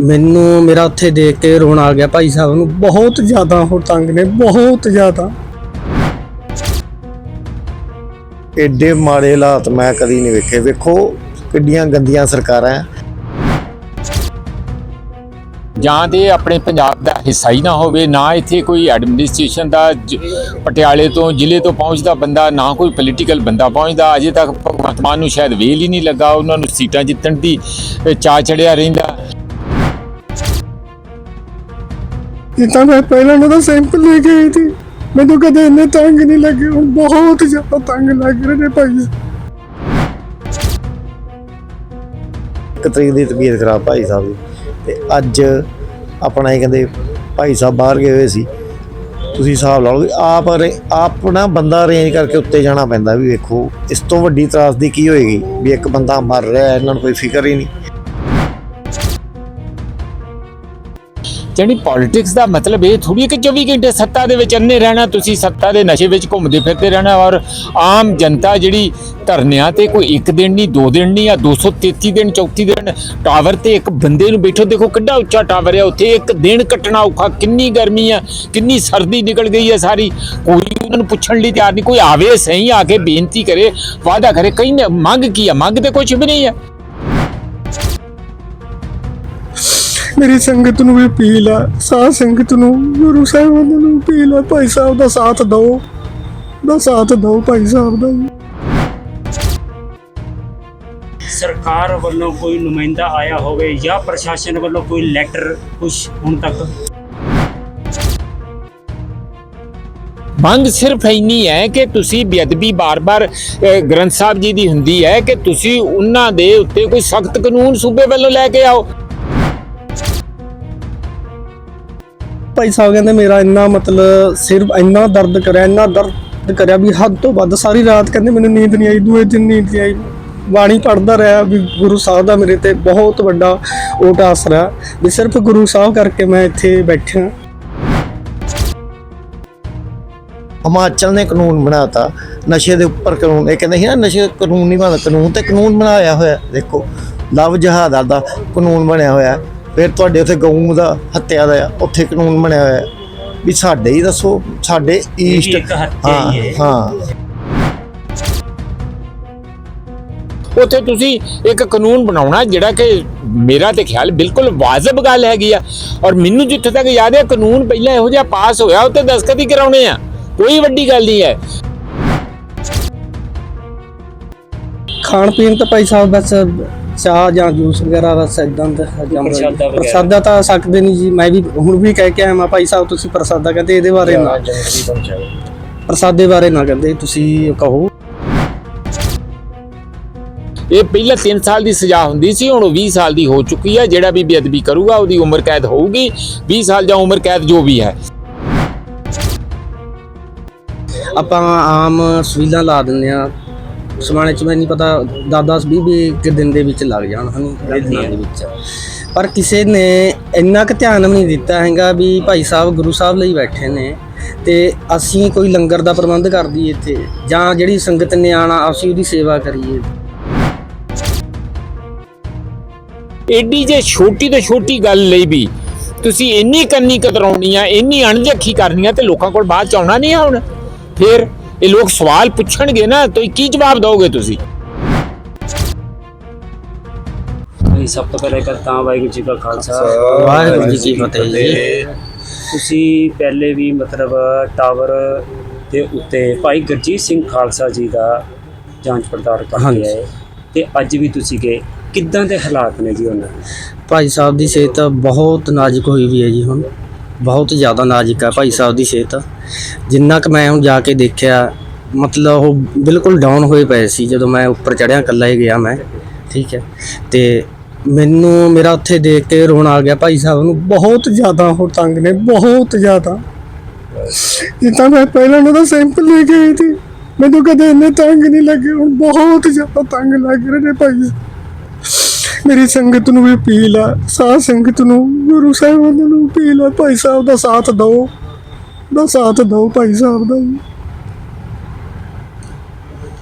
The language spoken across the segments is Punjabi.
ਮੈਨੂੰ ਮੇਰਾ ਉੱਥੇ ਦੇਖ ਕੇ ਰੋਣਾ ਆ ਗਿਆ ਭਾਈ ਸਾਹਿਬ ਨੂੰ। ਬਹੁਤ ਜ਼ਿਆਦਾ ਉਹ ਤੰਗ ਨੇ ਬਹੁਤ ਜ਼ਿਆਦਾ। ਐਡੇ ਮਾੜੇ ਹਾਲਾਤ ਮੈਂ ਕਦੀ ਨਹੀਂ ਵੇਖੇ। ਵੇਖੋ ਕਿੱਡੀਆਂ ਗੰਦੀਆਂ ਸਰਕਾਰਾਂ ਹੈ ਜਾਂ ਤੇ ਆਪਣੇ ਪੰਜਾਬ ਦਾ ਹਿੱਸਾ ਹੀ ਨਾ ਹੋਵੇ ਨਾ ਇੱਥੇ ਕੋਈ ਐਡਮਿਨਿਸਟ੍ਰੇਸ਼ਨ ਦਾ ਪਟਿਆਲੇ ਤੋਂ ਜ਼ਿਲ੍ਹੇ ਤੋਂ ਪਹੁੰਚਦਾ ਬੰਦਾ ਨਾ ਕੋਈ ਪੋਲੀਟੀਕਲ ਬੰਦਾ ਪਹੁੰਚਦਾ। ਅਜੇ ਤੱਕ ਭਗਵੰਤ ਮਾਨ ਨੂੰ ਸ਼ਾਇਦ ਵੇਲ ਹੀ ਨਹੀਂ ਲੱਗਾ ਉਹਨਾਂ ਨੂੰ ਸੀਟਾਂ ਜਿੱਤਣ ਦੀ ਚਾਅ ਚੜਿਆ ਰਹਿੰਦਾ। ਜਿੱਦਾਂ ਮੈਂ ਪਹਿਲਾਂ ਉਹਨਾਂ ਸੈਂਪਲ ਲੈ ਕੇ ਆਈ ਸੀ। ਮੈਨੂੰ ਕਦੇ ਇੰਨੇ ਤੰਗ ਨਹੀਂ ਲੱਗੇ ਹੁਣ ਬਹੁਤ ਜ਼ਿਆਦਾ ਤੰਗ ਲੱਗ ਰਹੇ ਨੇ ਭਾਈ। ਇੱਕ ਤਰੀਕ ਦੀ ਤਬੀਅਤ ਖਰਾਬ ਭਾਈ ਸਾਹਿਬ ਦੀ। ਤੇ ਅੱਜ ਆਪਣਾ ਇਹ ਕਹਿੰਦੇ ਭਾਈ ਸਾਹਿਬ ਬਾਹਰ ਗਏ ਹੋਏ ਸੀ। ਤੁਸੀਂ ਹਿਸਾਬ ਲਾ ਲਓ ਵੀ ਆਪ ਅਰੇ ਆਪਣਾ ਬੰਦਾ ਅਰੇਂਜ ਕਰਕੇ ਉੱਤੇ ਜਾਣਾ ਪੈਂਦਾ ਵੀ ਵੇਖੋ ਇਸ ਤੋਂ ਵੱਡੀ ਤਰਾਸਦੀ ਕੀ ਹੋਏਗੀ? ਵੀ ਇੱਕ ਬੰਦਾ ਮਰ ਰਿਹਾ ਹੈ, ਇਹਨਾਂ ਨੂੰ ਕੋਈ ਫਿਕਰ ਹੀ ਨਹੀਂ। ਜਿਹੜੀ ਪੋਲਿਟਿਕਸ ਦਾ ਮਤਲਬ ਇਹ ਥੋੜੀ ਹੈ ਕਿ 24 ਘੰਟੇ ਸੱਤਾ ਦੇ ਵਿੱਚ ਅੰਨੇ ਰਹਿਣਾ, ਤੁਸੀਂ ਸੱਤਾ ਦੇ ਨਸ਼ੇ ਵਿੱਚ ਘੁੰਮਦੇ ਫਿਰਦੇ ਰਹਿਣਾ ਔਰ ਆਮ ਜਨਤਾ ਜਿਹੜੀ ਧਰਨਿਆਂ ਤੇ ਕੋਈ ਇੱਕ ਦਿਨ ਨਹੀਂ, ਦੋ ਦਿਨ ਨਹੀਂ ਜਾਂ 233 ਦਿਨ 34 ਦਿਨ ਟਾਵਰ ਤੇ ਇੱਕ ਬੰਦੇ ਨੂੰ ਬੈਠੋ, ਦੇਖੋ ਕਿੱਡਾ ਉੱਚਾ ਟਾਵਰ ਹੈ ਉੱਥੇ, ਇੱਕ ਦਿਨ ਕੱਟਣਾ ਔਖਾ, ਕਿੰਨੀ ਗਰਮੀ ਆ, ਕਿੰਨੀ ਸਰਦੀ ਨਿਕਲ ਗਈ ਹੈ ਸਾਰੀ, ਕੋਈ ਉਹਨਾਂ ਨੂੰ ਪੁੱਛਣ ਲਈ ਤਿਆਰ ਨਹੀਂ, ਕੋਈ ਆਵੇ ਸਹੀ ਆ ਕੇ ਬੇਨਤੀ ਕਰੇ, ਵਾਅਦਾ ਕਰੇ ਕहीं ਮੰਗ ਕੀ ਆ, ਮੰਗ ਤੇ ਕੁਝ ਵੀ ਨਹੀਂ ਹੈ ਮੇਰੀ ਸੰਗਤ ਨੂੰ ਵੀ ਅਪੀਲ ਆ ਸਾਧ ਸੰਗਤ ਨੂੰ ਗੁਰੂ ਸਾਹਿਬਾਨ ਨੂੰ ਅਪੀਲ ਆ ਭਾਈ ਸਾਹਿਬ ਦਾ ਸਾਥ ਦਿਓ ਦਾ ਸਾਥ ਦਿਓ ਭਾਈ ਸਾਹਿਬ ਦਾ। ਸਰਕਾਰ ਵੱਲੋਂ ਕੋਈ ਨੁਮਾਇੰਦਾ ਆਇਆ ਹੋਵੇ ਜਾਂ ਪ੍ਰਸ਼ਾਸਨ ਵੱਲੋਂ ਕੋਈ ਲੈਟਰ ਕੁਝ ਹੁਣ ਤੱਕ ਮੰਗ ਸਿਰਫ ਇੰਨੀ ਹੈ ਕਿ ਤੁਸੀਂ ਬੇਅਦਬੀ ਬਾਰ-ਬਾਰ ਗ੍ਰੰਥ ਸਾਹਿਬ ਜੀ ਦੀ ਹੁੰਦੀ ਹੈ ਕਿ ਤੁਸੀਂ ਉਹਨਾਂ ਦੇ ਉੱਤੇ ਕੋਈ ਸਖਤ ਕਾਨੂੰਨ ਸੂਬੇ ਵੱਲੋਂ ਲੈ ਕੇ ਆਓ ਭਾਈ ਸਾਹਿਬ ਕਹਿੰਦੇ ਮੇਰਾ ਇੰਨਾ ਮਤਲਬ ਸਿਰਫ ਇੰਨਾ ਦਰਦ ਕਰਿਆ, ਇੰਨਾ ਦਰਦ ਕਰਿਆ ਵੀ ਹੱਦ ਤੋਂ ਵੱਧ ਸਾਰੀ ਰਾਤ ਕਹਿੰਦੇ ਮੈਨੂੰ ਨੀਂਦ ਨਹੀਂ ਆਈ, ਦੂਏ ਦਿਨ ਨੀਂਦ ਨਹੀਂ ਆਈ। ਬਾਣੀ ਪੜਦਾ ਰਿਹਾ ਵੀ ਗੁਰੂ ਸਾਹਿਬ ਦਾ ਮੇਰੇ ਤੇ ਬਹੁਤ ਵੱਡਾ ਓਟ ਆਸਰਾ ਵੀ ਸਿਰਫ ਗੁਰੂ ਸਾਹਿਬ ਕਰਕੇ ਮੈਂ ਇੱਥੇ ਬੈਠਿਆ। ਹਿਮਾਚਲ ਨੇ ਕਾਨੂੰਨ ਬਣਾਤਾ, ਨਸ਼ੇ ਦੇ ਉੱਪਰ ਕਾਨੂੰਨ, ਇਹ ਕਹਿੰਦੇ ਸੀ ਨਾ ਨਸ਼ੇ ਕਾਨੂੰਨ ਨਹੀਂ ਬਣਦਾ ਕਾਨੂੰਨ ਤੇ ਕਾਨੂੰਨ ਬਣਾਇਆ ਹੋਇਆ, ਦੇਖੋ, ਲਵ ਜਹਾਦ ਦਾ ਕਾਨੂੰਨ ਬਣਿਆ ਹੋਇਆ। ਫਿਰ ਤੁਹਾਡੇ ਉੱਥੇ ਗਊ ਦਾ ਹੱਤਿਆ ਦਾ ਆ, ਉੱਥੇ ਕਾਨੂੰਨ ਬਣਿਆ ਹੋਇਆ ਵੀ ਸਾਡੇ ਹੀ ਦੱਸੋ ਸਾਡੇ ਈਸਟ ਹੀ ਹੈ। ਹਾਂ। ਉੱਥੇ ਤੁਸੀਂ ਇੱਕ ਕਾਨੂੰਨ ਬਣਾਉਣਾ ਜਿਹੜਾ ਕਿ ਮੇਰਾ ਤੇ ਖਿਆਲ ਬਿਲਕੁਲ ਵਾਜਬ ਗੱਲ ਹੈਗੀ ਆ। ਔਰ ਮੈਨੂੰ ਜਿੱਥੇ ਤੱਕ ਯਾਦ ਹੈ ਕਾਨੂੰਨ ਪਹਿਲਾਂ ਇਹੋ ਜਿਹਾ ਪਾਸ ਹੋਇਆ ਉੱਤੇ ਦਸਤਖਤ ਹੀ ਕਰਾਉਣੇ ਆ। ਕੋਈ ਵੱਡੀ ਗੱਲ ਨਹੀਂ ਹੈ। ਖਾਣ ਪੀਣ ਤਾਂ ਭਾਈ ਸਾਹਿਬ ਬਸ ਚਾਹ ਜਾਂ ਜੂਸ ਵਗੈਰਾ ਬਸ ਇਦਾਂ ਦਾ। ਪ੍ਰਸ਼ਾਦਾ ਵਗੈਰਾ। ਪ੍ਰਸ਼ਾਦਾ ਤਾਂ ਸਕਦੇ ਨਹੀਂ ਜੀ ਮੈਂ ਵੀ ਹੁਣ ਵੀ ਕਹਿ ਕੇ ਆਇਆ ਮੈਂ ਭਾਈ ਸਾਹਿਬ ਤੁਸੀਂ ਪ੍ਰਸ਼ਾਦਾ ਕਹਿੰਦੇ ਇਹਦੇ ਬਾਰੇ ਨਾ ਪ੍ਰਸਾਦੇ ਬਾਰੇ ਨਾ ਕਹਿੰਦੇ ਤੁਸੀਂ ਕਹੋ। ਇਹ ਪਹਿਲਾਂ 3 ਸਾਲ ਦੀ ਸਜ਼ਾ ਹੁੰਦੀ ਸੀ ਹੁਣ ਉਹ 20 ਸਾਲ ਦੀ ਹੋ ਚੁੱਕੀ ਹੈ। ਜਿਹੜਾ ਵੀ ਬੇਅਦਬੀ ਕਰੂਗਾ ਉਹਦੀ ਉਮਰ ਕੈਦ ਹੋਊਗੀ। 20 ਸਾਲ ਜਾਂ ਉਮਰ ਕੈਦ ਜੋ ਵੀ ਹੈ। ਆਪਾਂ ਆਮ ਸਵੀਲਾਂ ਲਾ ਦਿੰਦੇ ਆ ਸਮਾਣੇ ਚ ਮੈਂ ਨਹੀਂ ਪਤਾ 10-10 20 ਇੱਕ ਦਿਨ ਦੇ ਵਿੱਚ ਲੱਗ ਜਾਣ ਹਨ ਦੇ ਵਿੱਚ। ਪਰ ਕਿਸੇ ਨੇ ਇੰਨਾ ਕੁ ਧਿਆਨ ਵੀ ਨਹੀਂ ਦਿੱਤਾ ਹੈਗਾ ਵੀ ਭਾਈ ਸਾਹਿਬ ਗੁਰੂ ਸਾਹਿਬ ਲਈ ਬੈਠੇ ਨੇ ਤੇ ਅਸੀਂ ਕੋਈ ਲੰਗਰ ਦਾ ਪ੍ਰਬੰਧ ਕਰ ਦਈਏ ਇੱਥੇ ਜਾਂ ਜਿਹੜੀ ਸੰਗਤ ਨੇ ਆਣਾ ਅਸੀਂ ਉਹਦੀ ਸੇਵਾ ਕਰੀਏ। ਐਡੀ ਜੇ ਛੋਟੀ ਤੋਂ ਛੋਟੀ ਗੱਲ ਲਈ ਵੀ ਤੁਸੀਂ ਇੰਨੀ ਕੰਨੀ ਕਤਰਾਉਣੀ ਆ ਇੰਨੀ ਅਣਜੱਖੀ ਕਰਨੀ ਆ ਤੇ ਲੋਕਾਂ ਕੋਲ ਬਾਅਦ ਚ ਆਉਣਾ ਨਹੀਂ ਆ ਹੁਣ ਫਿਰ ਇਹ ਲੋਕ ਸਵਾਲ ਪੁੱਛਣਗੇ ਨਾ ਤਾਂ ਕੀ ਜਵਾਬ ਦਿਓਗੇ ਤੁਸੀਂ? ਇਹ ਸਭ ਤੋਂ ਪਹਿਲੇ ਕਰਤਾ ਵਾਹਿਗੁਰੂ ਜੀ ਕਾ ਖਾਲਸਾ ਵਾਹਿਗੁਰੂ ਜੀ ਕੀ ਫਤਿਹ ਜੀ। ਤੁਸੀਂ ਪਹਿਲੇ ਵੀ ਮਤਲਬ ਟਾਵਰ ਦੇ ਉੱਤੇ ਭਾਈ ਗੁਰਜੀਤ ਸਿੰਘ ਖਾਲਸਾ ਜੀ ਦਾ ਜਾਂਚ ਪੜਤਾਲ ਕਰਕੇ। ਆਏ ਤੇ ਅੱਜ ਵੀ ਤੁਸੀਂ ਗਏ। ਕਿੱਦਾਂ ਦੇ ਹਾਲਾਤ ਨੇ ਜੀ ਉਹਨਾਂ? ਭਾਈ ਸਾਹਿਬ ਦੀ ਸਿਹਤ ਬਹੁਤ ਨਾਜ਼ੁਕ ਹੋਈ ਵੀ ਹੈ ਜੀ ਹੁਣ। ਬਹੁਤ ਜ਼ਿਆਦਾ ਨਾਜ਼ੁਕ ਹੈ ਭਾਈ ਸਾਹਿਬ ਦੀ ਸਿਹਤ। ਜਿੰਨਾ ਕਿ ਮੈਂ ਹੁਣ ਜਾ ਕੇ ਦੇਖਿਆ, ਮਤਲਬ ਉਹ ਬਿਲਕੁਲ ਡਾਊਨ ਹੋਏ ਪਏ ਸੀ ਜਦੋਂ ਮੈਂ ਉੱਪਰ ਚੜਿਆ ਇਕੱਲਾ ਹੀ ਗਿਆ ਮੈਂ, ਠੀਕ ਹੈ। ਤੇ ਮੈਨੂੰ, ਮੇਰਾ ਉੱਥੇ ਦੇਖ ਕੇ ਰੋਣਾ ਆ ਗਿਆ ਭਾਈ ਸਾਹਿਬ ਨੂੰ, ਬਹੁਤ ਜ਼ਿਆਦਾ ਉਹ ਤੰਗ ਨੇ, ਬਹੁਤ ਜ਼ਿਆਦਾ। ਜਿੱਦਾਂ ਮੈਂ ਪਹਿਲਾਂ ਉਹਨਾਂ ਦਾ ਸੈਂਪਲ ਲੈ ਕੇ ਆਈ ਸੀ। ਮੈਨੂੰ ਕਦੇ ਇੰਨੇ ਤੰਗ ਨਹੀਂ ਲੱਗੇ, ਹੁਣ ਬਹੁਤ ਜ਼ਿਆਦਾ ਤੰਗ ਲੱਗ ਰਹੇ ਨੇ ਭਾਈ ਮੇਰੀ ਸੰਗਤ ਨੂੰ ਵੀ ਅਪੀਲ ਆ ਸਾਧ ਸੰਗਤ ਨੂੰ ਗੁਰੂ ਸਾਹਿਬਾਨ ਨੂੰ ਅਪੀਲ ਆ ਭਾਈ ਸਾਹਿਬ ਦਾ ਸਾਥ ਦਿਓ ਦਾ ਸਾਥ ਦਿਓ ਭਾਈ ਸਾਹਿਬ ਦਾ ਜੀ।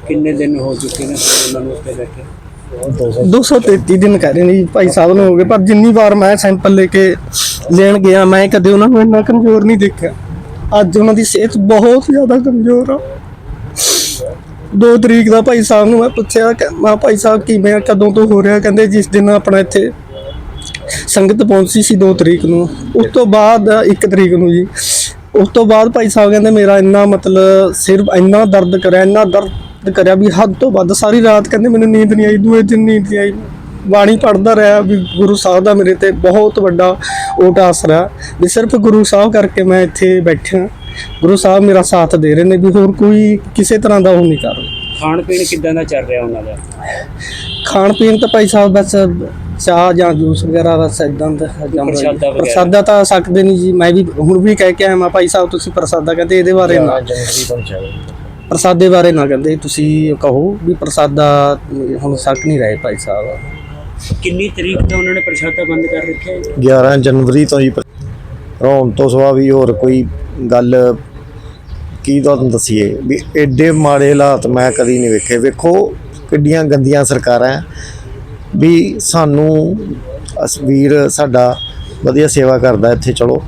ਕਿੰਨੇ ਦਿਨ ਹੋ ਚੁੱਕੇ ਨੇ ਉਹਨਾਂ ਨੂੰ ਉੱਤੇ ਬੈਠੇ? 233 ਦਿਨ ਕਹਿ ਰਹੇ ਨੇ ਜੀ ਭਾਈ ਸਾਹਿਬ ਨੂੰ ਹੋ ਗਏ ਪਰ ਜਿੰਨੀ ਵਾਰ ਮੈਂ ਸੈਂਪਲ ਲੈ ਕੇ ਲੈਣ ਗਿਆ ਮੈਂ ਕਦੇ ਉਹਨਾਂ ਨੂੰ ਇੰਨਾ ਕਮਜ਼ੋਰ ਨਹੀਂ ਦੇਖਿਆ। ਅੱਜ ਉਹਨਾਂ ਦੀ ਸਿਹਤ ਬਹੁਤ ਜ਼ਿਆਦਾ ਕਮਜ਼ੋਰ ਆ। 2 ਤਰੀਕ ਦਾ ਭਾਈ ਸਾਹਿਬ ਨੂੰ ਮੈਂ ਪੁੱਛਿਆ ਕਿ ਮੈਂ ਭਾਈ ਸਾਹਿਬ ਕਿਵੇਂ ਆ, ਕਦੋਂ ਤੋਂ ਹੋ ਰਿਹਾ? ਕਹਿੰਦੇ ਜਿਸ ਦਿਨ ਆਪਣਾ ਇੱਥੇ ਸੰਗਤ ਪਹੁੰਚੀ ਸੀ 2 ਤਰੀਕ ਨੂੰ। ਉਸ ਤੋਂ ਬਾਅਦ 1 ਤਰੀਕ ਨੂੰ ਜੀ। ਉਸ ਤੋਂ ਬਾਅਦ ਭਾਈ ਸਾਹਿਬ ਕਹਿੰਦੇ ਮੇਰਾ ਇੰਨਾ ਮਤਲਬ ਸਿਰ ਇੰਨਾ ਦਰਦ ਕਰਿਆ, ਇੰਨਾ ਦਰਦ ਕਰਿਆ ਵੀ ਹੱਦ ਤੋਂ ਵੱਧ ਸਾਰੀ ਰਾਤ ਕਹਿੰਦੇ ਮੈਨੂੰ ਨੀਂਦ ਨਹੀਂ ਆਈ, ਦੂਏ ਦਿਨ ਨੀਂਦ ਨਹੀਂ ਆਈ। ਬਾਣੀ ਪੜਦਾ ਰਿਹਾ ਵੀ ਗੁਰੂ ਸਾਹਿਬ ਦਾ ਮੇਰੇ ਤੇ ਬਹੁਤ ਵੱਡਾ ਓਟ ਆਸਰਾ ਵੀ ਸਿਰਫ ਗੁਰੂ ਸਾਹਿਬ ਕਰਕੇ ਮੈਂ ਇੱਥੇ ਬੈਠਾ ਗੁਰੂ ਸਾਹਿਬ ਮੇਰਾ ਸਾਥ ਦੇ ਰਹੇ ਨੇ ਵੀ ਹੋਰ ਕੋਈ ਕਿਸੇ ਤਰ੍ਹਾਂ ਦਾ ਉਹ ਨਹੀਂ ਕਰ ਰਿਹਾ। ਖਾਣ ਪੀਣ ਕਿੱਦਾਂ ਦਾ ਚੱਲ ਰਿਹਾ ਉਹਨਾਂ ਦਾ? ਖਾਣ ਪੀਣ ਤਾਂ ਭਾਈ ਸਾਹਿਬ ਬਸ ਚਾਹ ਜਾਂ ਜੂਸ ਵਗੈਰਾ ਬਸ ਇਦਾਂ ਦਾ। ਪ੍ਰਸ਼ਾਦਾ ਵਗੈਰਾ। ਪ੍ਰਸ਼ਾਦਾ ਤਾਂ ਸਕਦੇ ਨਹੀਂ ਜੀ। ਮੈਂ ਵੀ ਹੁਣ ਵੀ ਕਹਿ ਕੇ ਆਇਆ ਮੈਂ ਭਾਈ ਸਾਹਿਬ ਤੁਸੀਂ ਪ੍ਰਸ਼ਾਦਾ ਕਹਿੰਦੇ ਇਹਦੇ ਬਾਰੇ ਨਾ। ਪ੍ਰਸਾਦੇ ਬਾਰੇ ਨਾ ਕਹਿੰਦੇ ਤੁਸੀਂ ਕਹੋ ਵੀ ਪ੍ਰਸਾਦਾ ਹੁਣ ਸੱਕ ਨਹੀਂ ਰਹੇ ਭਾਈ ਸਾਹਿਬ। ਕਿੰਨੀ ਤਰੀਕ ਤੋਂ ਉਹਨਾਂ ਨੇ ਪ੍ਰਸ਼ਾਦਾ ਬੰਦ ਕਰ ਰੱਖਿਆ ਹੈ 11 ਜਨਵਰੀ ਤੋਂ ਹੀ ਰੋਣ ਤੋਂ ਸਵਾ ਵੀ ਹੋਰ ਕੋਈ ਗੱਲ ਕੀ ਤੁਹਾਨੂੰ ਦੱਸੀਏ ਵੀ ਐਡੇ ਮਾੜੇ ਹਾਲਾਤ ਮੈਂ ਕਦੀ ਨਹੀਂ ਵੇਖੇ। ਵੇਖੋ ਕਿੱਡੀਆਂ ਗੰਦੀਆਂ ਸਰਕਾਰਾਂ ਵੀ ਸਾਨੂੰ ਅਸ ਵੀਰ ਸਾਡਾ ਵਧੀਆ ਸੇਵਾ ਕਰਦਾ ਇੱਥੇ, ਚਲੋ।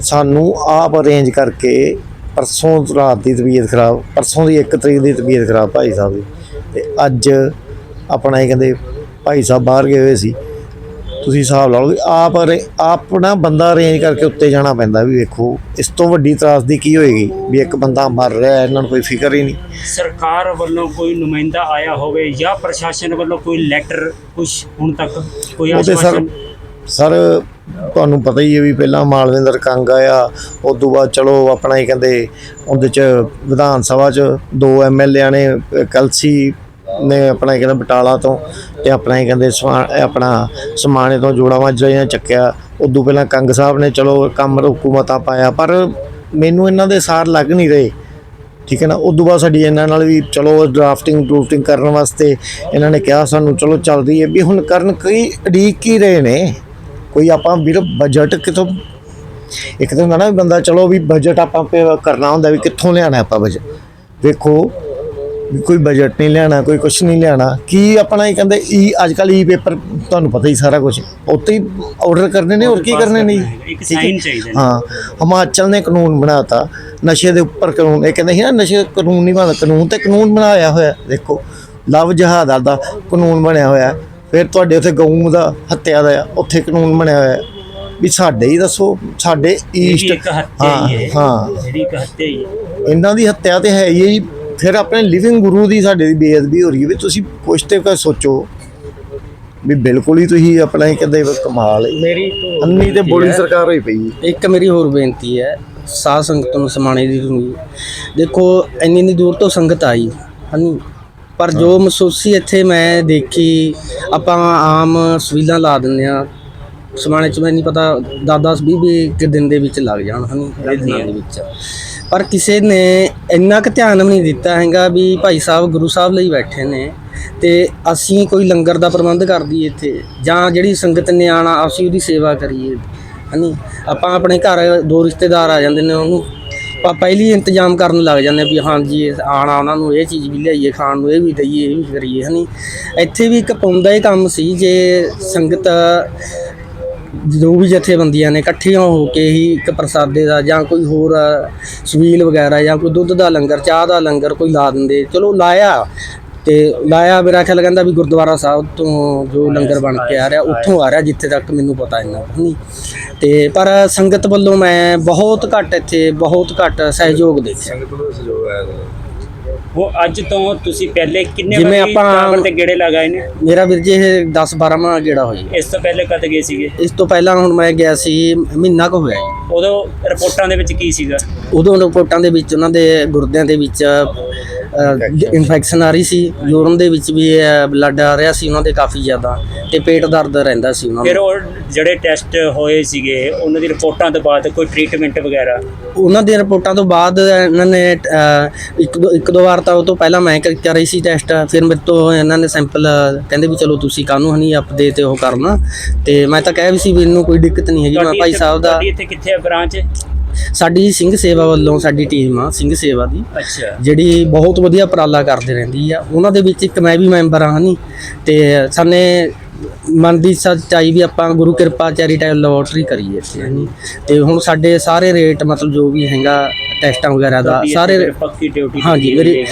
ਸਾਨੂੰ ਆਪ ਅਰੇਂਜ ਕਰਕੇ ਪਰਸੋਂ ਰਾਤ ਦੀ ਤਬੀਅਤ ਖਰਾਬ, ਪਰਸੋਂ ਦੀ 1 ਤਰੀਕ ਦੀ ਤਬੀਅਤ ਖਰਾਬ ਭਾਈ ਸਾਹਿਬ ਦੀ। ਤੇ ਅੱਜ ਆਪਣਾ ਇਹ ਕਹਿੰਦੇ ਭਾਈ ਸਾਹਿਬ ਬਾਹਰ ਗਏ ਹੋਏ ਸੀ। ਤੁਸੀਂ ਹਿਸਾਬ ਲਾ ਲਓ ਵੀ ਆਪ ਆਪਣਾ ਬੰਦਾ ਅਰੇਂਜ ਕਰਕੇ ਉੱਤੇ ਜਾਣਾ ਪੈਂਦਾ ਵੀ ਵੇਖੋ ਇਸ ਤੋਂ ਵੱਡੀ ਤਰਾਸਦੀ ਕੀ ਹੋਏਗੀ? ਵੀ ਇੱਕ ਬੰਦਾ ਮਰ ਰਿਹਾ ਇਹਨਾਂ ਨੂੰ ਕੋਈ ਫਿਕਰ ਹੀ ਨਹੀਂ। ਸਰਕਾਰ ਵੱਲੋਂ ਕੋਈ ਨੁਮਾਇੰਦਾ ਆਇਆ ਹੋਵੇ ਜਾਂ ਪ੍ਰਸ਼ਾਸਨ ਵੱਲੋਂ ਕੋਈ ਲੈਟਰ ਕੁਝ ਹੁਣ ਤੱਕ ਕੋਈ ਆਸ਼ਵਾਸਨ? ਸਰ ਤੁਹਾਨੂੰ ਪਤਾ ਹੀ ਹੈ ਵੀ ਪਹਿਲਾਂ ਮਾਲਵਿੰਦਰ ਕੰਗ ਆਇਆ ਉਸ ਤੋਂ ਬਾਅਦ ਚਲੋ ਆਪਣਾ ਹੀ ਕਹਿੰਦੇ ਉਹਦੇ ਚ ਵਿਧਾਨ ਸਭਾ ਚ ਦੋ ਐਮਐਲਏ ਨੇ ਕਲਸੀ ਨੇ ਆਪਣਾ ਹੀ ਕਹਿੰਦਾ ਬਟਾਲਾ ਤੋਂ ਤੇ ਆਪਣਾ ਹੀ ਕਹਿੰਦੇ ਸਵਾ- ਆਪਣਾ ਸਮਾਣੇ ਤੋਂ ਜੋੜਾਵਾਂ ਜਿਹੜੀਆਂ ਚੱਕਿਆ। ਉਦੋਂ ਪਹਿਲਾਂ ਕੰਗ ਸਾਹਿਬ ਨੇ ਚਲੋ ਕੰਮ ਹੁਕੂਮਤਾਂ ਪਾਇਆ, ਪਰ ਮੈਨੂੰ ਇਹਨਾਂ ਦੇ ਸਾਰ ਲੱਗ ਨਹੀਂ ਰਹੇ। ਠੀਕ ਹੈ ਨਾ? ਉਦੋਂ ਬਾਅਦ ਸਾਡੀ ਇਹਨਾਂ ਨਾਲ ਵੀ ਚਲੋ ਡਰਾਫਟਿੰਗ ਡਰੂਫਟਿੰਗ ਕਰਨ ਵਾਸਤੇ ਇਹਨਾਂ ਨੇ ਕਿਹਾ ਸਾਨੂੰ, ਚਲੋ ਚੱਲ ਰਹੀ ਹੈ। ਵੀ ਹੁਣ ਕਰਨ ਕਈ ਉਡੀਕ ਕੀ ਰਹੇ ਨੇ। ਕੋਈ ਆਪਾਂ ਵੀਰ ਬਜਟ ਕਿਥੋਂ? ਇੱਕ ਤਾਂ ਹੁੰਦਾ ਨਾ ਵੀ ਬੰਦਾ ਚਲੋ ਵੀ ਬਜਟ ਆਪਾਂ ਪੇ ਕਰਨਾ ਹੁੰਦਾ ਵੀ ਕਿੱਥੋਂ ਲਿਆਣਾ ਆਪਾਂ ਬਜਟ ਵੇਖੋ ਕੋਈ ਬਜਟ ਨਹੀਂ ਲਿਆਣਾ ਕੋਈ ਕੁਝ ਨਹੀਂ ਲਿਆਣਾ ਕੀ ਆਪਣਾ ਇਹ ਕਹਿੰਦੇ ਈ ਅੱਜ ਕੱਲ ਈ ਪੇਪਰ ਤੁਹਾਨੂੰ ਪਤਾ ਹੀ ਸਾਰਾ ਕੁਝ ਉੱਤੇ ਹੀ ਆਰਡਰ ਕਰਨੇ ਨੇ ਹੋਰ ਕੀ ਕਰਨੇ ਨੇ? ਜੀ? ਇੱਕ? ਸਾਈਨ ਚਾਹੀਦਾ। ਹਾਂ ਹਿਮਾਚਲ ਨੇ ਕਾਨੂੰਨ ਬਣਾਤਾ ਨਸ਼ੇ ਦੇ ਉੱਪਰ ਕਾਨੂੰਨ। ਇਹ ਕਹਿੰਦੇ ਸੀ ਨਾ ਨਸ਼ੇ ਕਾਨੂੰਨ ਨਹੀਂ ਬਣਦਾ ਕਾਨੂੰਨ ਤੇ ਕਾਨੂੰਨ ਬਣਾਇਆ ਹੋਇਆ ਦੇਖੋ। ਲਵ ਜਹਾਦ ਦਾ ਕਾਨੂੰਨ ਬਣਿਆ ਹੋਇਆ। ਫਿਰ ਤੁਹਾਡੇ ਉੱਥੇ ਗਊ ਦਾ ਹੱਤਿਆ ਦਾ ਉੱਥੇ ਕਾਨੂੰਨ ਬਣਿਆ ਹੋਇਆ। ਵੀ ਸਾਡੇ ਹੀ ਦੱਸੋ ਸਾਡੇ ਈਸਟ ਹੀ ਹੈ ਜਿਹੜੀ ਹੱਤਿਆ ਹੀ ਹੈ। ਇਹਨਾਂ ਦੀ ਹੱਤਿਆ ਤੇ ਹੈ ਹੀ ਫਿਰ ਆਪਣੇ ਲਿਵਿੰਗ ਗੁਰੂ ਦੀ ਸਾਡੇ ਦੀ ਬੇਅਦਬੀ ਹੋ ਰਹੀ ਹੈ ਵੀ ਤੁਸੀਂ ਕੁਛ ਤੇ ਕੁਛ ਸੋਚੋ ਵੀ ਬਿਲਕੁਲ ਹੀ ਤੁਸੀਂ ਆਪਣਾ ਹੀ ਕਹਿੰਦੇ ਕਮਾਲ ਹੈ। ਮੇਰੀ ਅੰਨੀ ਤੇ ਬੋਲੀ ਸਰਕਾਰ ਹੋਈ ਪਈ ਇੱਕ ਮੇਰੀ ਹੋਰ ਬੇਨਤੀ ਹੈ ਸਾਧ ਸੰਗਤ ਨੂੰ ਸਮਾਣੇ ਦੀ ਨੂੰ ਦੇਖੋ ਇੰਨੀ ਇੰਨੀ ਦੂਰ ਤੋਂ ਸੰਗਤ ਆਈ ਹਨੀ ਪਰ ਜੋ ਮਹਿਸੂਸੀ ਇੱਥੇ ਮੈਂ ਦੇਖੀ ਆਪਾਂ ਆਮ ਸਵੀਲਾਂ ਲਾ ਦਿੰਦੇ ਆ ਸਮਾਣੇ ਚ ਮੈਨੂੰ ਨਹੀਂ ਪਤਾ 10-10 20 ਕਿ ਦਿਨ ਦੇ ਵਿੱਚ ਲੱਗ ਜਾਣ ਹਨੀ ਇਹ ਦਿਨਾਂ ਦੇ ਵਿੱਚ। ਪਰ ਕਿਸੇ ਨੇ ਇੰਨਾ ਕੁ ਧਿਆਨ ਵੀ ਨਹੀਂ ਦਿੱਤਾ ਹੈਗਾ ਵੀ ਭਾਈ ਸਾਹਿਬ ਗੁਰੂ ਸਾਹਿਬ ਲਈ ਬੈਠੇ ਨੇ ਤੇ ਅਸੀਂ ਕੋਈ ਲੰਗਰ ਦਾ ਪ੍ਰਬੰਧ ਕਰ ਦਈਏ ਇੱਥੇ ਜਾਂ ਜਿਹੜੀ ਸੰਗਤ ਨੇ ਆਣਾ, ਅਸੀਂ ਉਹਦੀ ਸੇਵਾ ਕਰੀਏ। ਹਨੀ, ਆਪਾਂ ਆਪਣੇ ਘਰ ਦੋ ਰਿਸ਼ਤੇਦਾਰ ਆ ਜਾਂਦੇ ਨੇ ਉਹਨੂੰ। ਆਪਾਂ ਪਹਿਲੀ ਇੰਤਜ਼ਾਮ ਕਰਨ ਲੱਗ ਜਾਂਦੇ ਵੀ ਹਾਂਜੀ ਇਹ ਆਣਾ ਉਹਨਾਂ ਨੂੰ, ਇਹ ਚੀਜ਼ ਵੀ ਲਿਆਈਏ, ਖਾਣ ਨੂੰ, ਇਹ ਵੀ ਦਈਏ, ਇਹ ਵੀ ਕਰੀਏ, ਹਨੀ। ਇੱਥੇ ਵੀ ਇੱਕ ਪਾਉਂਦਾ ਹੀ ਕੰਮ ਸੀ ਜੇ ਸੰਗਤ ਜੋ ਵੀ ਜਥੇਬੰਦੀਆਂ ਨੇ ਇਕੱਠੀਆਂ ਹੋ ਕੇ ਹੀ ਇੱਕ ਪ੍ਰਸਾਦੇ ਦਾ ਜਾਂ ਕੋਈ ਹੋਰ ਸਵੀਲ ਵਗੈਰਾ ਜਾਂ ਕੋਈ ਦੁੱਧ ਦਾ ਲੰਗਰ ਚਾਹ ਦਾ ਲੰਗਰ ਕੋਈ ਲਾ ਦਿੰਦੇ। ਚਲੋ ਲਾਇਆ ਤੇ ਲਾਇਆ ਮੇਰਾ ਖਿਆਲ ਕਹਿੰਦਾ ਵੀ ਗੁਰਦੁਆਰਾ ਸਾਹਿਬ ਤੋਂ ਜੋ ਲੰਗਰ ਬਣ ਕੇ ਆ ਰਿਹਾ ਉੱਥੋਂ ਆ ਰਿਹਾ ਜਿੱਥੇ ਤੱਕ ਮੈਨੂੰ ਪਤਾ ਇੰਨਾ ਨਹੀਂ। ਤੇ ਪਰ ਸੰਗਤ ਵੱਲੋਂ ਮੈਂ ਬਹੁਤ ਘੱਟ ਇੱਥੇ ਬਹੁਤ ਘੱਟ ਸਹਿਯੋਗ ਦੇਖਿਆ। ਉਹ ਅੱਜ ਤੋਂ ਤੁਸੀਂ ਪਹਿਲੇ ਕਿੰਨੇ ਜਿਵੇਂ ਵਾਰੀ ਆਪਾਂ- ਟਾਵਰ ਤੇ ਗੇੜੇ ਲਗਾਏ ਨੇ? ਮੇਰਾ ਵੀਰ ਜੀ ਇਹ 10 12ਵਾਂ ਗੇੜਾ ਹੋਈ ਇਸ ਤੋਂ ਪਹਿਲੇ ਕਦ ਗਏ ਸੀਗੇ? ਇਸ ਤੋਂ ਪਹਿਲਾਂ ਹੁਣ ਮੈਂ ਗਿਆ ਸੀ ਮਹੀਨਾ ਕੁ ਹੋਇਆ ਜੀ। ਉਦੋਂ ਰਿਪੋਰਟਾਂ ਦੇ ਵਿੱਚ ਕੀ ਸੀਗਾ? ਉਦੋਂ ਰਿਪੋਰਟਾਂ ਦੇ ਵਿੱਚ ਉਹਨਾਂ ਦੇ ਗੁਰਦਿਆਂ ਦੇ ਵਿੱਚ ਇਨਫੈਕਸ਼ਨ ਆ ਰਹੀ ਸੀ। ਯੂਰਨ ਦੇ ਵਿੱਚ ਵੀ ਬਲੱਡ ਆ ਰਿਹਾ ਸੀ ਉਹਨਾਂ ਦੇ ਕਾਫੀ ਜ਼ਿਆਦਾ। ਤੇ ਪੇਟ ਦਰਦ ਰਹਿੰਦਾ ਸੀ ਉਹਨਾਂ ਫਿਰ ਨੂੰ। ਉਹ ਜਿਹੜੇ ਟੈਸਟ ਹੋਏ ਸੀਗੇ ਉਹਨਾਂ ਦੀ ਰਿਪੋਰਟਾਂ ਤੋਂ ਬਾਅਦ ਕੋਈ ਟ੍ਰੀਟਮੈਂਟ ਵਗੈਰਾ? ਉਹਨਾਂ ਦੀਆਂ ਰਿਪੋਰਟਾਂ ਤੋਂ ਬਾਅਦ ਇਹਨਾਂ ਨੇ ਇੱਕ ਦੋ ਇੱਕ ਦੋ ਵਾਰ ਤਾਂ ਉਹ ਤੋਂ ਪਹਿਲਾਂ ਮੈਂ ਕਰ ਰਹੀ ਸੀ ਟੈਸਟ ਫਿਰ ਮੇਰੇ ਤੋਂ ਇਹਨਾਂ ਨੇ ਸੈਂਪਲ ਕਹਿੰਦੇ ਵੀ ਚਲੋ ਤੁਸੀਂ ਹਨੀ ਆਪਦੇ ਤੇ ਉਹ ਕਰਨਾ। ਤੇ ਮੈਂ ਤਾਂ ਕਹਿ ਵੀ ਸੀ ਵੀ ਇਹਨੂੰ ਕੋਈ ਦਿੱਕਤ ਨਹੀਂ ਹੈਗੀ। ਮੈਂ ਭਾਈ ਸਾਹਿਬ ਦਾ ਇੱਥੇ ਕਿੱਥੇ ਹੈ ਬ੍ਰਾਂਚ? ਸਾਡੀ ਸਿੰਘ ਸੇਵਾ ਵੱਲੋਂ ਸਾਡੀ ਟੀਮ ਆ ਸਿੰਘ ਸੇਵਾ ਦੀ। ਅੱਛਾ। ਜਿਹੜੀ ਬਹੁਤ ਵਧੀਆ ਉਪਰਾਲਾ ਕਰਦੇ ਰਹਿੰਦੀ ਆ। ਉਹਨਾਂ ਦੇ ਵਿੱਚ ਇੱਕ ਮੈਂ ਵੀ ਮੈਂਬਰ ਹਾਂ ਨਹੀਂ ਤੇ ਸਾਨੇ ਮਨ ਦੀ ਸੱਚਾਈ ਵੀ ਆਪਾਂ ਗੁਰੂ ਕਿਰਪਾ ਚੈਰੀਟੇਬਲ ਲੈਬੋਰਟਰੀ ਕਰੀਏ ਤੇ ਹੁਣ ਸਾਡੇ ਸਾਰੇ ਰੇਟ ਮਤਲਬ ਜੋ ਵੀ ਹੈਗਾ ਟੈਸਟਾਂ ਵਗੈਰਾ ਦਾ ਸਾਰੇ ਪੱਕੀ ਡਿਊਟੀ ਹਾਂਜੀ, ਮੇਰੀ-।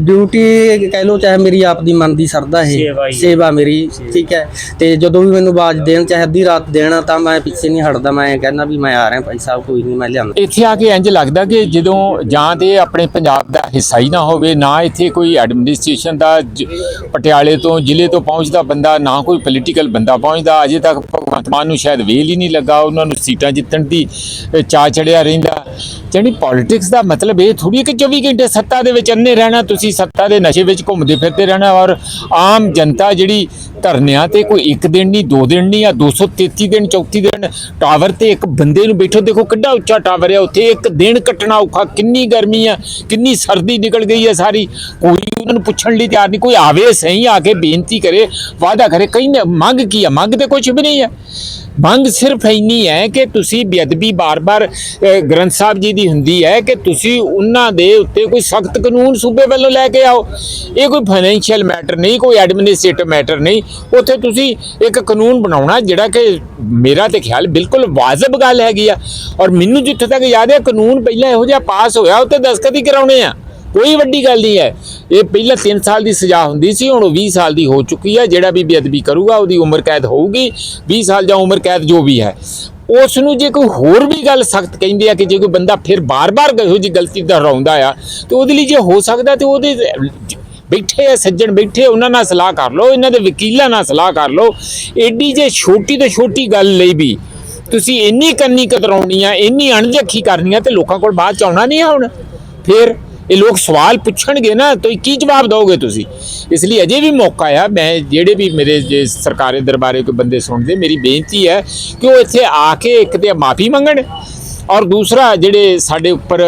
ਡਿਊਟੀ ਕਹਿ ਲਓ ਚਾਹੇ ਮੇਰੀ ਆਪ ਦੀ ਮਨ ਦੀ ਸਰਦਾ ਹੈ। ਸੇਵਾ ਮੇਰੀ ਠੀਕ ਹੈ ਤੇ ਜਦੋਂ ਵੀ ਮੈਨੂੰ ਆਵਾਜ਼ ਦੇਣ ਚਾਹੇ ਅੱਧੀ ਰਾਤ ਦੇਣ ਤਾਂ ਮੈਂ ਪਿੱਛੇ ਨਹੀਂ ਹਟਦਾ ਮੈਂ ਕਹਿੰਦਾ ਵੀ ਮੈਂ ਆ ਰਿਹਾ ਭਾਈ ਸਾਹਿਬ ਕੋਈ ਨਹੀਂ ਮੈਂ ਲਿਆਂਦਾ ਇੱਥੇ ਆ ਕੇ ਇੰਜ ਲੱਗਦਾ ਕਿ ਜਦੋਂ ਜਾਂ ਤੇ ਆਪਣੇ ਪੰਜਾਬ ਦਾ ਹਿੱਸਾ ਹੀ ਨਾ ਹੋਵੇ ਨਾ ਇੱਥੇ ਕੋਈ ਐਡਮਿਨਿਸਟ੍ਰੇਸ਼ਨ ਦਾ ਪਟਿਆਲੇ ਤੋਂ ਜ਼ਿਲ੍ਹੇ ਤੋਂ ਪਹੁੰਚਦਾ ਬੰਦਾ ਨਾ ਕੋਈ ਪੋਲੀਟੀਕਲ ਬੰਦਾ ਪਹੁੰਚਦਾ ਅਜੇ ਤੱਕ ਭਗਵੰਤ ਮਾਨ ਨੂੰ ਸ਼ਾਇਦ ਵੇਲ ਹੀ ਨਹੀਂ ਲੱਗਾ ਉਹਨਾਂ ਨੂੰ ਸੀਟਾਂ ਜਿੱਤਣ ਦੀ ਚਾਅ ਚੜਿਆ ਰਹਿੰਦਾ ਜਿਹੜੀ ਪੋਲਿਟਿਕਸ ਦਾ ਮਤਲਬ ਇਹ ਥੋੜੀ ਕਿ 24 ਘੰਟੇ ਸੱਤਾ ਦੇ ਵਿੱਚ ਅੰਨੇ ਰਹਿਣਾ, ਤੁਸੀਂ ਸੱਤਾ ਦੇ ਨਸ਼ੇ ਵਿੱਚ ਘੁੰਮਦੇ ਫਿਰਦੇ ਰਹਿਣਾ ਔਰ ਆਮ ਜਨਤਾ ਜਿਹੜੀ ਧਰਨਿਆਂ ਤੇ ਕੋਈ ਇੱਕ ਦਿਨ ਨਹੀਂ, ਦੋ ਦਿਨ ਨਹੀਂ ਜਾਂ 233 ਦਿਨ 34 ਦਿਨ ਟਾਵਰ ਤੇ ਇੱਕ ਬੰਦੇ ਨੂੰ ਬੈਠੋ, ਦੇਖੋ ਕਿੱਡਾ ਉੱਚਾ ਟਾਵਰ ਹੈ ਉੱਥੇ, ਇੱਕ ਦਿਨ ਕੱਟਣਾ ਔਖਾ, ਕਿੰਨੀ ਗਰਮੀ ਆ, ਕਿੰਨੀ ਸਰਦੀ ਨਿਕਲ ਗਈ ਹੈ ਸਾਰੀ, ਕੋਈ ਉਹਨਾਂ ਨੂੰ ਪੁੱਛਣ ਲਈ ਤਿਆਰ ਨਹੀਂ, ਕੋਈ ਆਵੇ ਸਹੀ ਆ ਕੇ ਬੇਨਤੀ ਕਰੇ, ਵਾਅਦਾ ਕਰੇ ਕਈ ਮੰਗ ਕੀ ਆ, ਮੰਗ ਤੇ ਕੁਝ ਵੀ ਨਹੀਂ ਹੈ ਮੰਗ ਸਿਰਫ ਇੰਨੀ ਹੈ ਕਿ ਤੁਸੀਂ ਬੇਅਦਬੀ ਬਾਰ-ਬਾਰ ਗ੍ਰੰਥ ਸਾਹਿਬ ਜੀ ਦੀ ਹੁੰਦੀ ਹੈ ਕਿ ਤੁਸੀਂ ਉਹਨਾਂ ਦੇ ਉੱਤੇ ਕੋਈ ਸਖਤ ਕਾਨੂੰਨ ਸੂਬੇ ਵੱਲੋਂ ਲੈ ਕੇ ਆਓ। ਇਹ ਕੋਈ ਫਾਈਨੈਂਸ਼ੀਅਲ ਮੈਟਰ ਨਹੀਂ, ਕੋਈ ਐਡਮਿਨਿਸਟ੍ਰੇਟਿਵ ਮੈਟਰ ਨਹੀਂ। ਉੱਥੇ ਤੁਸੀਂ ਇੱਕ ਕਾਨੂੰਨ ਬਣਾਉਣਾ ਜਿਹੜਾ ਕਿ ਮੇਰਾ ਤੇ ਖਿਆਲ ਬਿਲਕੁਲ ਵਾਜਬ ਗੱਲ ਹੈਗੀ ਆ। ਔਰ ਮੈਨੂੰ ਜਿੱਥੇ ਤੱਕ ਯਾਦ ਹੈ, ਕਾਨੂੰਨ ਪਹਿਲਾਂ ਇਹੋ ਜਿਹਾ ਪਾਸ ਹੋਇਆ ਉੱਤੇ ਦਸਤਖਤ ਹੀ ਕਰਾਉਣੇ ਆ। ਕੋਈ ਵੱਡੀ ਗੱਲ ਨਹੀਂ ਹੈ। ਇਹ ਪਹਿਲਾਂ 3 ਸਾਲ ਦੀ ਸਜ਼ਾ ਹੁੰਦੀ ਸੀ, ਹੁਣ ਉਹ 20 ਸਾਲ ਦੀ ਹੋ ਚੁੱਕੀ ਹੈ। ਜਿਹੜਾ ਵੀ ਬੇਅਦਬੀ ਕਰੂਗਾ, ਉਹਦੀ ਉਮਰ ਕੈਦ ਹੋਊਗੀ। 20 ਸਾਲ ਜਾਂ ਉਮਰ ਕੈਦ ਜੋ ਵੀ ਹੈ। ਉਸ ਨੂੰ ਜੇ ਕੋਈ ਹੋਰ ਵੀ ਗੱਲ ਸਖਤ ਕਹਿੰਦੇ ਆ ਕਿ ਜੇ ਕੋਈ ਬੰਦਾ ਫਿਰ ਬਾਰ-ਬਾਰ ਇਹੋ ਜੀ ਗਲਤੀ ਦੁਹਰਾਉਂਦਾ ਆ, ਤੇ ਉਹਦੇ ਲਈ ਜੇ ਹੋ ਸਕਦਾ ਤੇ ਉਹਦੇ ਬੈਠੇ ਆ, ਸੱਜਣ ਬੈਠੇ ਉਹਨਾਂ ਨਾਲ ਸਲਾਹ ਕਰ ਲਓ, ਇਹਨਾਂ ਦੇ ਵਕੀਲਾਂ ਨਾਲ ਸਲਾਹ ਕਰ ਲਓ। ਐਡੀ ਜੇ ਛੋਟੀ ਤੋਂ ਛੋਟੀ ਗੱਲ ਲਈ ਵੀ ਤੁਸੀਂ ਇੰਨੀ ਕੰਨੀ ਕਤਰਾਉਣੀ ਆ, ਇੰਨੀ ਅਣਜੱਖੀ ਕਰਨੀ ਆ, ਤੇ ਲੋਕਾਂ ਕੋਲ ਬਾਅਦ ਚ ਆਉਣਾ ਨਹੀਂ ਆ ਹੁਣ। ਫਿਰ ਇਹ ਲੋਕ ਸਵਾਲ ਪੁੱਛਣਗੇ ਨਾ, ਤਾਂ ਕੀ ਜਵਾਬ ਦਿਓਗੇ ਤੁਸੀਂ? ਇਸ ਲਈ ਅਜੇ ਵੀ ਮੌਕਾ ਆ, ਮੈਂ ਜਿਹੜੇ ਵੀ ਮੇਰੇ ਜੇ ਸਰਕਾਰੀ ਦਰਬਾਰੇ ਕੋਈ ਬੰਦੇ ਸੁਣਦੇ, ਮੇਰੀ ਬੇਨਤੀ ਹੈ ਕਿ ਉਹ ਇੱਥੇ ਆ ਕੇ ਇੱਕ ਤੇ ਮਾਫੀ ਮੰਗਣ ਔਰ ਦੂਸਰਾ ਜਿਹੜੇ ਸਾਡੇ ਉੱਪਰ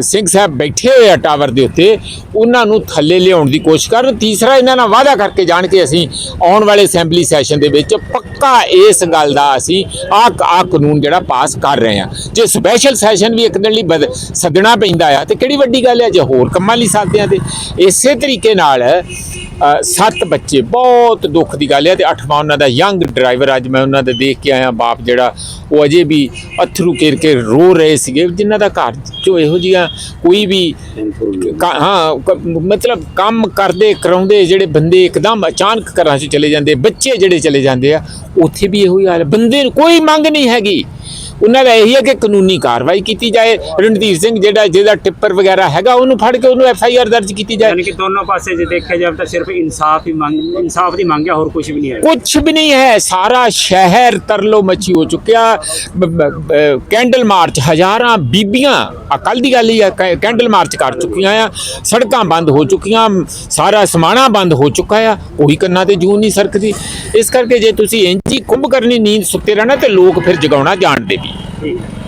ਸਿੰਘ ਸਾਹਿਬ ਬੈਠੇ ਹੋਏ ਆ ਟਾਵਰ ਦੇ ਉੱਤੇ, ਉਹਨਾਂ ਨੂੰ ਥੱਲੇ ਲਿਆਉਣ ਦੀ ਕੋਸ਼ਿਸ਼ ਕਰਨ। ਤੀਸਰਾ, ਇਹਨਾਂ ਨਾਲ ਵਾਅਦਾ ਕਰਕੇ ਜਾਣ ਕੇ ਅਸੀਂ ਆਉਣ ਵਾਲੇ ਅਸੈਂਬਲੀ ਸੈਸ਼ਨ ਦੇ ਵਿੱਚ ਪੱਕਾ ਇਸ ਗੱਲ ਦਾ ਅਸੀਂ ਆ ਆ ਕਾਨੂੰਨ ਜਿਹੜਾ ਪਾਸ ਕਰ ਰਹੇ ਹਾਂ। ਜੇ ਸਪੈਸ਼ਲ ਸੈਸ਼ਨ ਵੀ ਇੱਕ ਦਿਨ ਲਈ ਬਦ- ਸੱਦਣਾ ਪੈਂਦਾ ਆ, ਤੇ ਕਿਹੜੀ ਵੱਡੀ ਗੱਲ ਹੈ ਜੇ ਹੋਰ ਕੰਮਾਂ ਲਈ ਸਾਧਦੇ ਆ ਤੇ ਇਸੇ ਤਰੀਕੇ ਨਾਲ ਸੱਤ ਬੱਚੇ ਬਹੁਤ ਦੁੱਖ ਦੀ ਗੱਲ ਹੈ ਤੇ ਅੱਠਵਾਂ ਉਹਨਾਂ ਦਾ ਯੰਗ ਡਰਾਈਵਰ, ਅੱਜ ਮੈਂ ਉਹਨਾਂ ਦੇ ਦੇਖ ਕੇ ਆਇਆ, ਬਾਪ ਜਿਹੜਾ ਉਹ ਅਜੇ ਵੀ ਅਥਰੂ ਕੇਰ ਕੇ ਰੋ ਰਹੇ ਸੀਗੇ, ਜਿਨ੍ਹਾਂ ਦਾ ਘਰ ਚੋਂ ਇਹੋ ਜਿਹੀਆਂ ਕੋਈ ਵੀ ਹਾਂ ਮਤਲਬ ਕੰਮ ਕਰਦੇ, ਕਰਾਉਂਦੇ, ਜਿਹੜੇ ਬੰਦੇ ਇੱਕਦਮ ਅਚਾਨਕ ਘਰਾਂ 'ਚ ਚਲੇ ਜਾਂਦੇ, ਬੱਚੇ ਜਿਹੜੇ ਚਲੇ ਜਾਂਦੇ ਆ, ਉੱਥੇ ਵੀ ਇਹੋ ਹੀ ਹਾਲ ਬੰਦੇ ਨੂੰ ਕੋਈ ਮੰਗ ਨਹੀਂ ਹੈਗੀ। ਉਹਨਾਂ ਦਾ ਇਹੀ ਹੈ ਕਿ ਕਾਨੂੰਨੀ ਕਾਰਵਾਈ ਕੀਤੀ ਜਾਏ। ਰਣਧੀਰ ਸਿੰਘ ਜਿਹੜਾ ਜਿਹਦਾ ਟਿੱਪਰ ਵਗੈਰਾ ਹੈਗਾ ਉਹਨੂੰ ਫੜ ਕੇ ਉਹਨੂੰ ਐਫ ਆਈ ਆਰ ਦਰਜ ਕੀਤੀ ਜਾਏ। ਯਾਨੀ ਕਿ ਦੋਨੋਂ ਪਾਸੇ ਜੇ ਦੇਖਿਆ ਜਾਵੇ ਤਾਂ ਸਿਰਫ ਇਨਸਾਫ ਹੀ ਮੰਗ ਇਨਸਾਫ ਦੀ ਮੰਗ ਹੈ ਹੋਰ ਕੁਝ ਵੀ ਨਹੀਂ ਹੈ। ਕੁਝ ਵੀ ਨਹੀਂ ਹੈ। ਸਾਰਾ ਸ਼ਹਿਰ ਤਰਲੋ ਮੱਛੀ ਹੋ ਚੁੱਕਿਆ। ਕੈਂਡਲ ਮਾਰਚ ਹਜ਼ਾਰਾਂ ਬੀਬੀਆਂ ਅਕਲ ਦੀ ਗੱਲ ਹੀ ਹੈ ਕੈਂਡਲ ਮਾਰਚ ਕਰ ਚੁੱਕੀਆਂ ਆ। ਸੜਕਾਂ ਬੰਦ ਹੋ ਚੁੱਕੀਆਂ ਸਾਰਾ ਸਮਾਣਾ ਬੰਦ ਹੋ ਚੁੱਕਾ ਆ। ਕੋਈ ਕੰਨਾਂ ਤੇ ਜੂਨ ਨਹੀਂ ਸਰਕਦੀ। ਇਸ ਕਰਕੇ ਜੇ ਤੁਸੀਂ ਇੰਜੀ ਕੁੰਭ ਕਰਨੀ ਨੀਂਦ ਸੁੱਤੇ ਰਹਿਣਾ ਤੇ ਲੋਕ ਫਿਰ ਜਗਾਉਣਾ ਜਾਣਦੇ ਵੀ ਠੀਕ ਹੈ